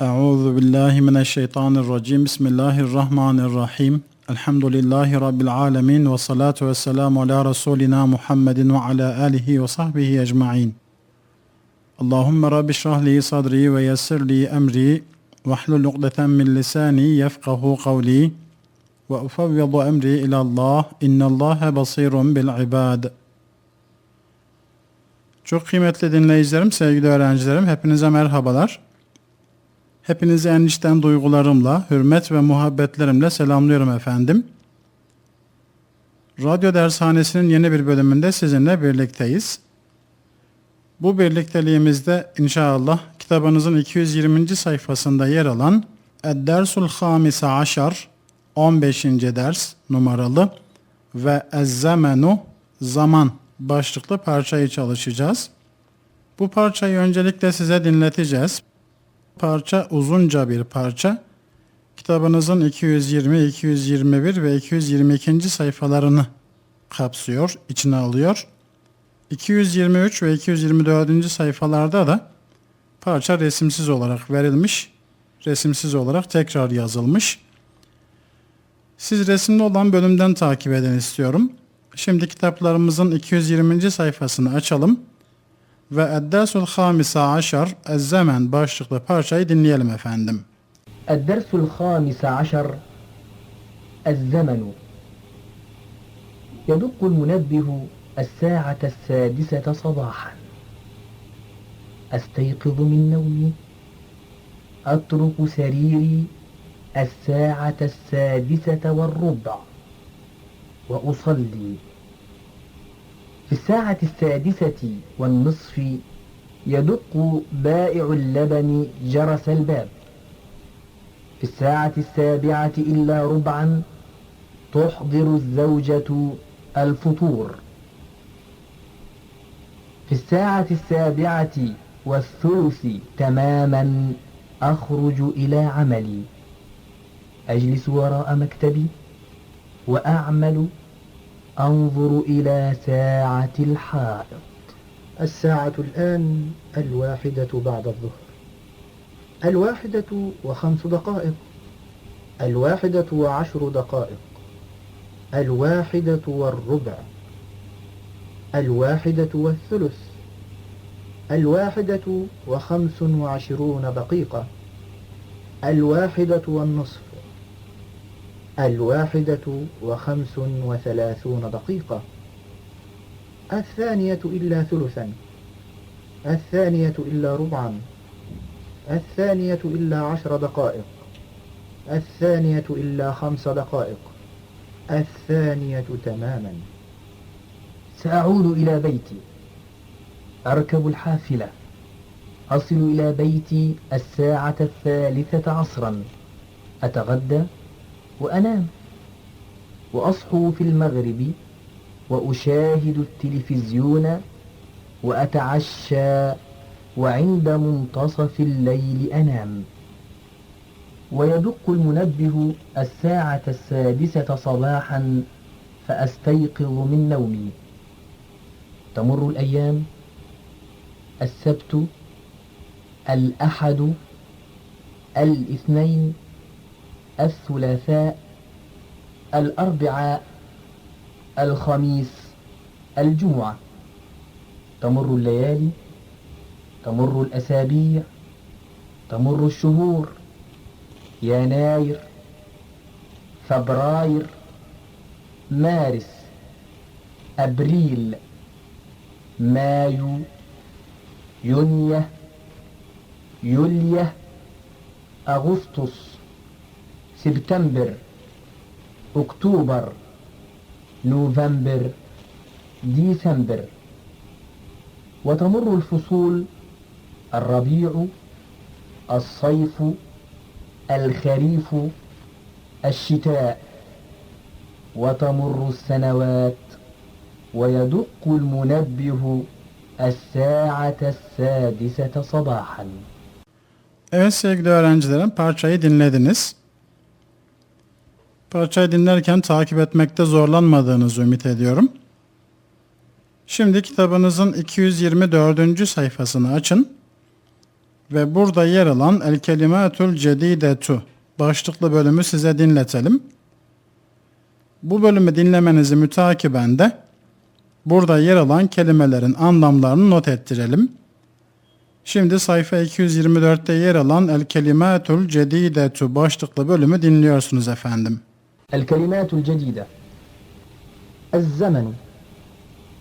Euzu billahi mineşşeytanirracim. Bismillahirrahmanirrahim. Elhamdülillahi rabbil alamin ve salatu vesselamu ala rasulina Muhammedin ve ala alihi ve sahbihi ecmaîn. Allahumme rabbi şrah li sadri ve yessir li emri ve hlul ukdeten min lisani yefkahu kavli ve ufevvidu emri ila Allah. İnnallâhe basirun bil ibad. Çok kıymetli dinleyicilerim, sevgili öğrencilerim, hepinize merhabalar. Hepinizi en içten duygularımla, hürmet ve muhabbetlerimle selamlıyorum efendim. Radyo Dershanesi'nin yeni bir bölümünde sizinle birlikteyiz. Bu birlikteliğimizde inşallah kitabınızın 220. sayfasında yer alan Ed-Dersul Hamise Aşar 15. ders numaralı ve Ez-Zemenu Zaman başlıklı parçayı çalışacağız. Bu parçayı öncelikle size dinleteceğiz. Parça uzunca bir parça. Kitabınızın 220, 221 ve 222. sayfalarını kapsıyor, içine alıyor. 223 ve 224. sayfalarda da parça resimsiz olarak verilmiş, resimsiz olarak tekrar yazılmış. Siz resimli olan bölümden takip edin istiyorum. Şimdi kitaplarımızın 220. sayfasını açalım ve Eddersul Hamisa Aşar Ez-Zaman başlıklı parçayı dinleyelim efendim. الدرس الخامس عشر الزمن. يدق المنبه الساعة السادسة صباحا. أستيقظ من نومي. أترك سريري الساعة السادسة والربع. وأصلي. في الساعة السادسة والنصف يدق بائع اللبن جرس الباب. في الساعة السابعة إلا ربعا تحضر الزوجة الفطور. في الساعة السابعة والثلث تماما أخرج إلى عملي. أجلس وراء مكتبي وأعمل أنظر إلى ساعة الحائط. الساعة الآن الواحدة بعد الظهر. الواحدة وخمس دقائق. الواحدة وعشر دقائق. الواحدة والربع. الواحدة والثلث. الواحدة وخمس وعشرون دقيقة. الواحدة والنصف. الواحدة وخمس وثلاثون دقيقة. الثانية إلا ثلثا. الثانية إلا ربعا. الثانية إلا عشر دقائق. الثانية إلا خمس دقائق. الثانية تماما. سأعود إلى بيتي. أركب الحافلة. أصل إلى بيتي الساعة الثالثة عصرا. أتغدى؟ وأنام. وأصحو في المغرب وأشاهد التلفزيون وأتعشى وعند منتصف الليل أنام. ويدق المنبه الساعة السادسة صباحا فأستيقظ من نومي. تمر الأيام. السبت. الأحد. الاثنين. الثلاثاء الأربعاء الخميس الجمعة. تمر الليالي تمر الأسابيع تمر الشهور. يناير فبراير مارس أبريل مايو يونيو يوليو أغسطس. سبتمبر أكتوبر نوفمبر ديسمبر. وتمر الفصول الربيع الصيف الخريف الشتاء. وتمر السنوات ويدق المنبه الساعة السادسة صباحا. Evet sevgili öğrencilerim parçayı dinlediniz. Parçayı dinlerken takip etmekte zorlanmadığınızı ümit ediyorum. Şimdi kitabınızın 224. sayfasını açın Ve burada yer alan El Kelimatul Cedidetu başlıklı bölümü size dinletelim. Bu bölümü dinlemenizi mütakiben de burada yer alan kelimelerin anlamlarını not ettirelim. Şimdi sayfa 224'te yer alan El Kelimatul Cedidetu başlıklı bölümü dinliyorsunuz efendim. الكلمات الجديدة. الزمن.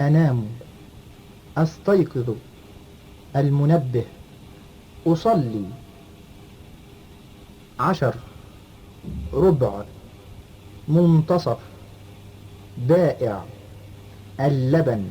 أنام. أستيقظ. المنبه. أصلي. عشر. ربع. منتصف. بائع. اللبن.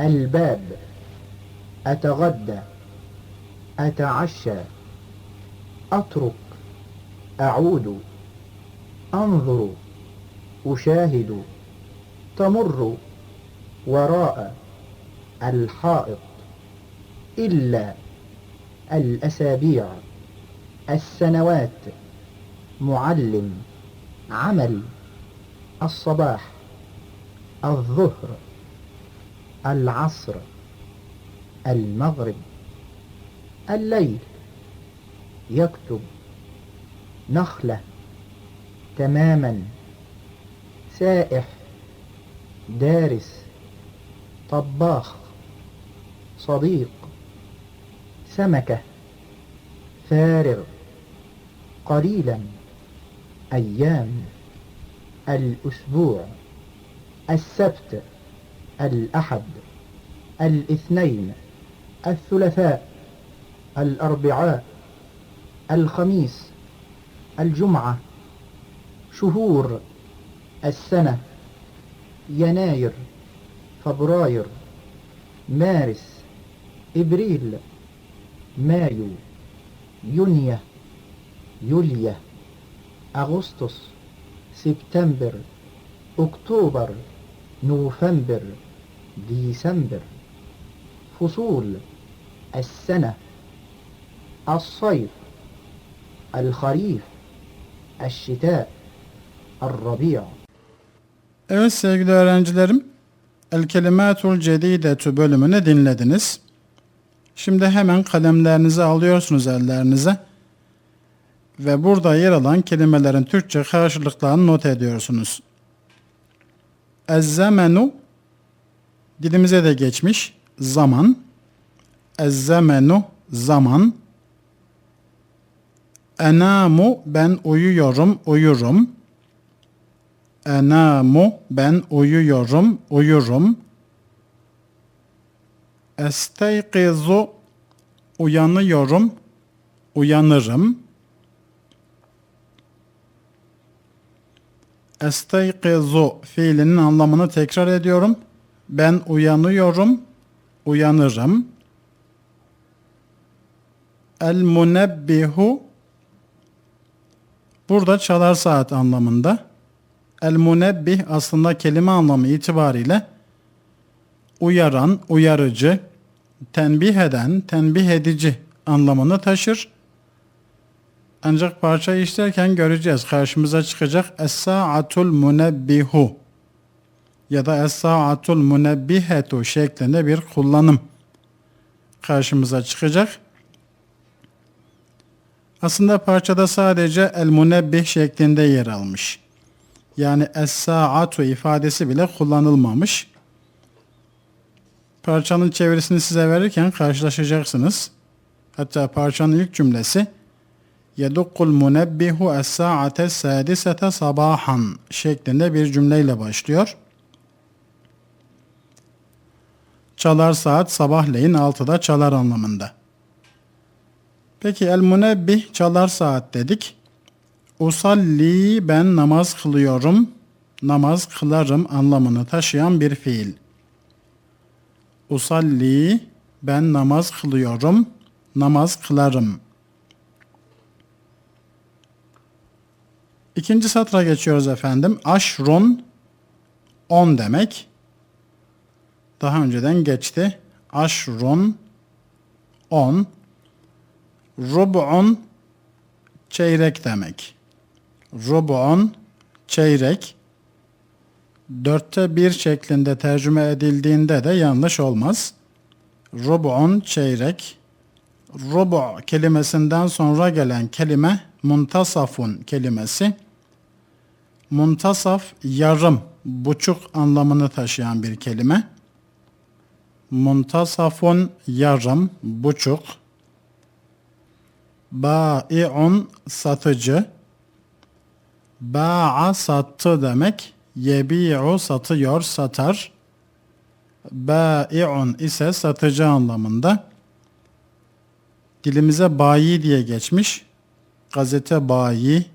الباب. أتغدى. أتعشى. أترك. أعود. أنظر أشاهد تمر وراء الحائط إلا الأسابيع السنوات معلم عمل الصباح الظهر العصر المغرب الليل يكتب نخلة. تماما. سائح دارس طباخ صديق سمكة فارغ قليلا أيام الأسبوع السبت الأحد الاثنين الثلاثاء الأربعاء الخميس الجمعة. شهور السنة يناير فبراير مارس إبريل مايو يونيو يوليو أغسطس سبتمبر أكتوبر نوفمبر ديسمبر. فصول السنة الصيف الخريف الشتاء. Ar-Rabia. Evet sevgili öğrencilerim, El Kelimatul Cedidetu bölümünü dinlediniz. Şimdi hemen kalemlerinizi alıyorsunuz ellerinize ve burada yer alan kelimelerin Türkçe karşılıklarını not ediyorsunuz. Ezzemenu dilimize de geçmiş zaman. Ezzemenu zaman. Enamu ben uyuyorum, uyurum. Enamu ben uyuyorum, uyurum. Esteyqizu uyanıyorum, uyanırım. Esteyqizu fiilinin anlamını tekrar ediyorum. Ben uyanıyorum, uyanırım. El munebbihu burada çalar saat anlamında. El munebbih aslında kelime anlamı itibariyle uyaran, uyarıcı, tenbih eden, tenbih edici anlamını taşır. Ancak parçayı işlerken göreceğiz. Karşımıza çıkacak Es-sa'atul munebbihu ya da Es-sa'atul munebbihetu şeklinde bir kullanım karşımıza çıkacak. Aslında parçada sadece el munebbih şeklinde yer almış. Yani es-sa'atu ifadesi bile kullanılmamış. Parçanın çevirisini size verirken karşılaşacaksınız. Hatta parçanın ilk cümlesi Yedukkul munebbihu es-sa'ate sadisete sabahan şeklinde bir cümleyle başlıyor. Çalar saat sabahleyin 6'da çalar anlamında. Peki el munebbih çalar saat dedik. Usalli ben namaz kılıyorum, namaz kılarım anlamını taşıyan bir fiil. Usalli ben namaz kılıyorum, namaz kılarım. İkinci satıra geçiyoruz efendim. Aşrun 10 demek. Daha önceden geçti. Aşrun 10. Rub'un çeyrek demek. Rub'un çeyrek. Dörtte bir şeklinde tercüme edildiğinde de yanlış olmaz. Rub'un çeyrek. rubu kelimesinden sonra gelen kelime muntasafun kelimesi. Muntasaf yarım, buçuk anlamını taşıyan bir kelime. Muntasafun yarım, buçuk. Bai'un satıcı. Ba'a sattı demek. Yebi'u satıyor, satar. Bai'un ise satıcı anlamında. Dilimize bayi diye geçmiş. Gazete bayi,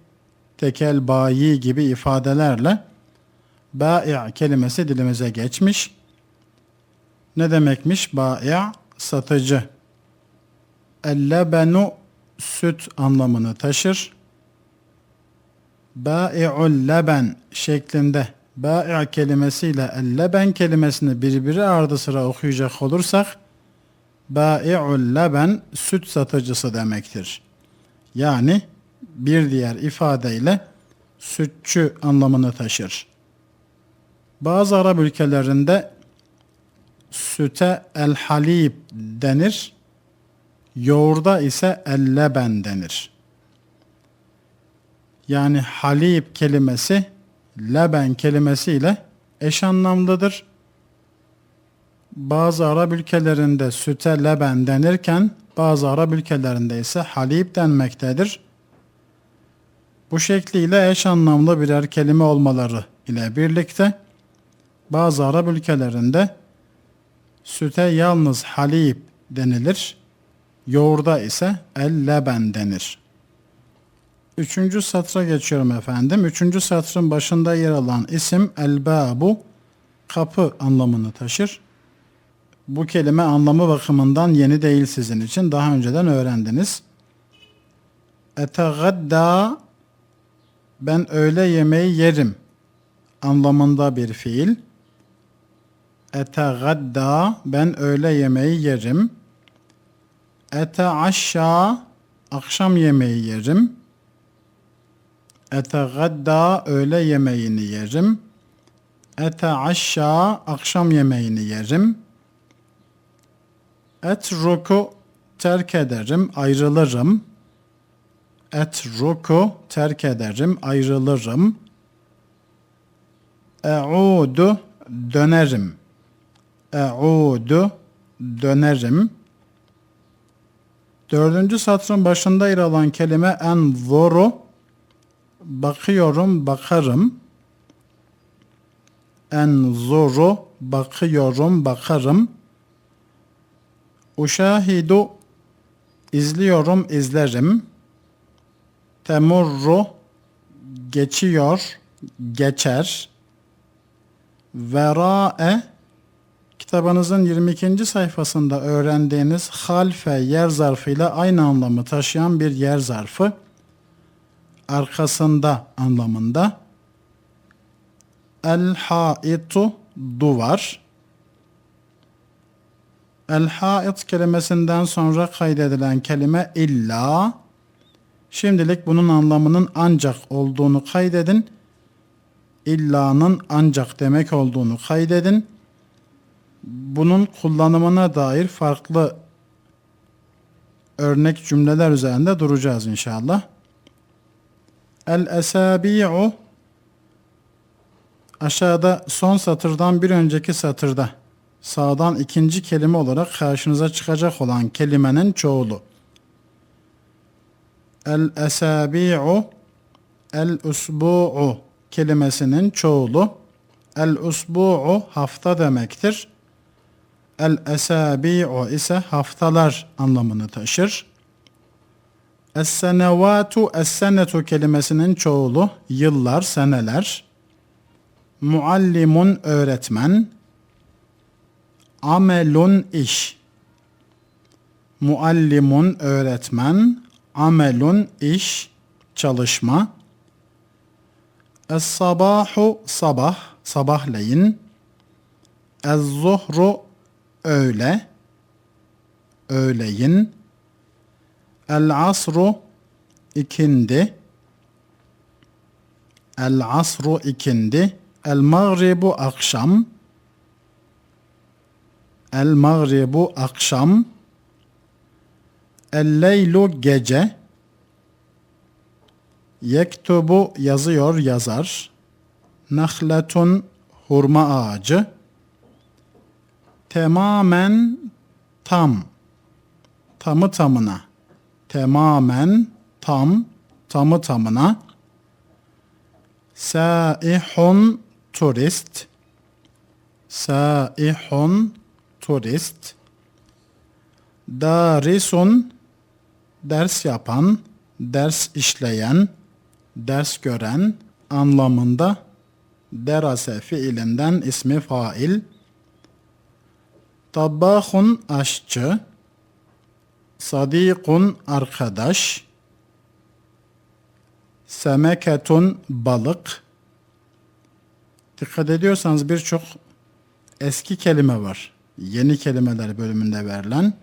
tekel bayi gibi ifadelerle bai' kelimesi dilimize geçmiş. Ne demekmiş? Bai' satıcı. El-lebenu süt anlamını taşır. Bai'ul leben şeklinde bai' kelimesiyle el-leben kelimesini birbiri ardı sıra okuyacak olursak bai'ul leben süt satıcısı demektir. Yani bir diğer ifadeyle sütçü anlamını taşır. Bazı Arap ülkelerinde süte el halib denir. Yoğurda ise el leben denir. Yani halib kelimesi leben kelimesiyle eş anlamlıdır. Bazı Arap ülkelerinde süte leben denirken bazı Arap ülkelerinde ise halib denmektedir. Bu şekliyle eş anlamlı birer kelime olmaları ile birlikte bazı Arap ülkelerinde süte yalnız halib denilir. Yoğurda ise el leben denir. Üçüncü satıra geçiyorum efendim. Üçüncü satırın başında yer alan isim el-babu kapı anlamını taşır. Bu kelime anlamı bakımından yeni değil sizin için. Daha önceden öğrendiniz. Etegadda ben öğle yemeği yerim anlamında bir fiil. Etegadda ben öğle yemeği yerim. Eteaşşa akşam yemeği yerim. Etegadda öğle yemeğini yerim. Eteaşşa akşam yemeğini yerim. Etruku terk ederim, ayrılırım. Etruku terk ederim, ayrılırım. E'udu dönerim. E'udu dönerim. Dördüncü satırın başında yer alan kelime en zoru bakıyorum, bakarım. En zoru bakıyorum, bakarım. Uşahidu izliyorum, izlerim. Temurru geçiyor, geçer. Vera'e kitabınızın 22. sayfasında öğrendiğiniz halfe yer zarfıyla aynı anlamı taşıyan bir yer zarfı. Arkasında anlamında. El haitu duvar. El hait kelimesinden sonra kaydedilen kelime illa. Şimdilik bunun anlamının ancak olduğunu kaydedin. İlla'nın ancak demek olduğunu kaydedin. Bunun kullanımına dair farklı örnek cümleler üzerinde duracağız inşallah. El esabi'u aşağıda son satırdan bir önceki satırda sağdan ikinci kelime olarak karşınıza çıkacak olan kelimenin çoğulu. El esabi'u el usbu'u kelimesinin çoğulu. El usbu'u hafta demektir. El esabi'u ise haftalar anlamını taşır. Es-senevatu es-senetu kelimesinin çoğulu yıllar, seneler. Muallimun öğretmen. Amelun iş. Muallimun öğretmen. Amelun iş, çalışma. Es-sabahu sabah, sabahleyin. Ez-zuhru öğle, öğleyin. El-asru ikindi. El-asru ikindi. El-mağribu akşam. El-mağribu akşam. El-leylu gece. Yektubu yazıyor, yazar. Nahletun hurma ağacı. Temamen tam. Tamı tamına. Temamen tam. Tamı tamına. Saihun turist. Saihun turist. Darisun ders yapan, ders işleyen, ders gören anlamında derase fiilinden ismi fail. Tabbahun aşçı, sadikun arkadaş, semeketun balık. Dikkat ediyorsanız birçok eski kelime var. Yeni kelimeler bölümünde verilen.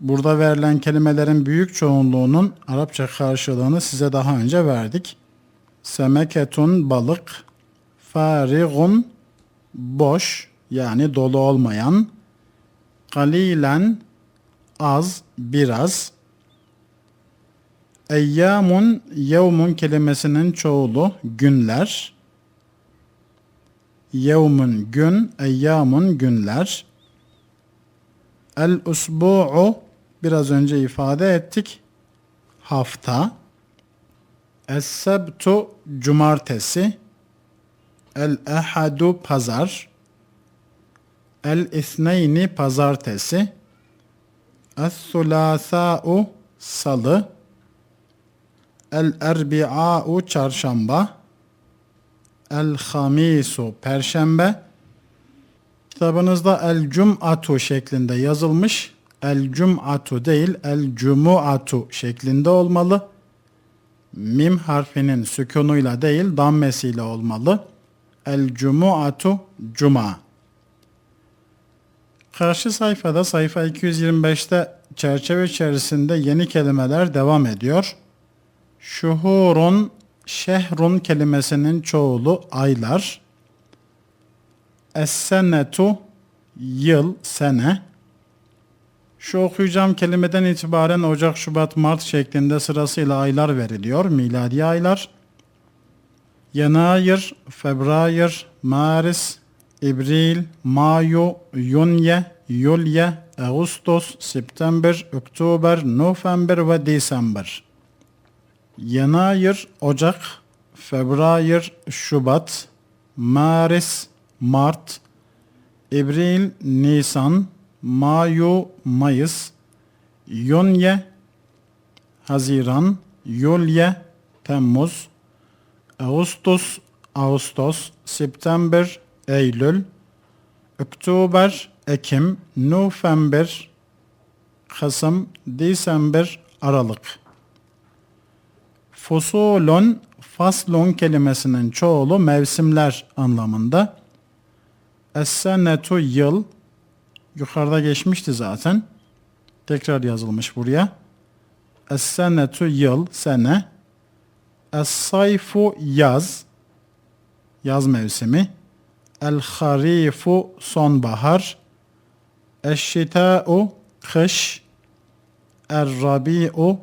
Burada verilen kelimelerin büyük çoğunluğunun Arapça karşılığını size daha önce verdik. Semeketun balık, farigun boş yani dolu olmayan, kalilen az, biraz, Eyyamun, yevmun kelimesinin çoğulu günler. Yevmun gün, eyyamun günler. El usbu'u biraz önce ifade ettik. Hafta. Es-sebtu cumartesi. El ehadu pazar. El isneyni pazartesi. Es-sulasa'u salı. El erbi'a'u çarşamba. El hamisu perşembe. Kitabınızda el cum'atu şeklinde yazılmış. El cum'atu değil el cumu'atu şeklinde olmalı. Mim harfinin sükunuyla değil dammesiyle olmalı. El cumu'atu cuma. Karşı sayfada sayfa 225'te çerçeve içerisinde yeni kelimeler devam ediyor. Şuhurun, şehrun kelimesinin çoğulu aylar. Es-senetu, yıl, sene. Şu okuyacağım kelimeden itibaren Ocak, Şubat, Mart şeklinde sırasıyla aylar veriliyor. Miladi aylar. Yanayır, Febrayır, Maris, İbril, Mayu, Yunye, Yulye, Ağustos, September, Oktober, November ve December. Yanayır, Ocak, Febrayır, Şubat, Maris, Mart, İbril, Nisan, Mayu, Mayıs, Yunye, Haziran, Yulye, Temmuz, Ağustos, Ağustos, September, Eylül, Oktober, Ekim, November, Kasım, December, Aralık. Fusulun, faslun kelimesinin çoğulu mevsimler anlamında. Es-senetu yıl, yukarıda geçmişti zaten. Tekrar yazılmış buraya. Es-senetu yıl, sene. Es-sayfu yaz, yaz mevsimi. El-harifu sonbahar. Eş-şita'u kış. Er-rabi'u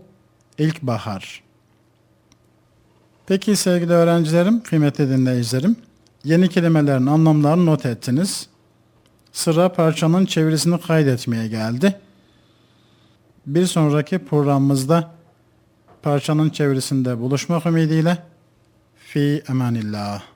ilkbahar. Peki sevgili öğrencilerim, kıymetli dinleyicilerim, yeni kelimelerin anlamlarını not ettiniz. Sıra parçanın çevirisini kaydetmeye geldi. Bir sonraki programımızda parçanın çevirisinde buluşmak ümidiyle fi emanillah.